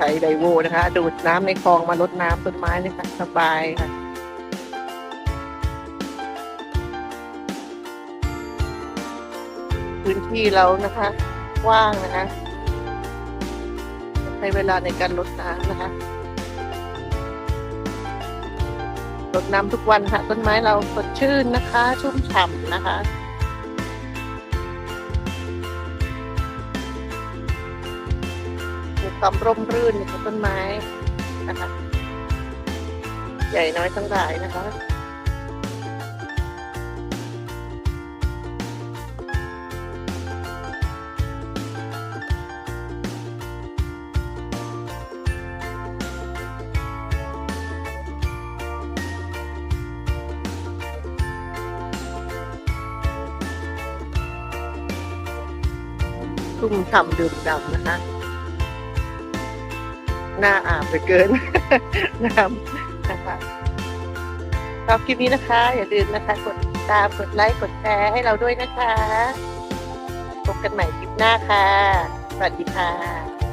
ใช้ไดโวนะคะ ดูดน้ำในคลองมาลดน้ำต้นไม้เลยค่ะสบายค่ะพื้นที่เรานะคะว่างนะคะใช้เวลาในการลดน้ำนะคะรดน้ำทุกวันค่ะ ต้นไม้เราสดชื่นนะคะ ชุ่มฉ่ำนะคะ ความร่มรื่นของต้นไม้นะคะ ใหญ่น้อยทั้งหลายนะคะชุ่มฉ่ำดื่มด่ำนะคะ หน้าอาบไปเกินน้ำนะคะชอบคลิปนี้นะคะ อย่าลืมนะคะกดติดตามกดไลค์กดแชร์ให้เราด้วยนะคะพบกันใหม่คลิปหน้าค่ะ สวัสดีค่ะ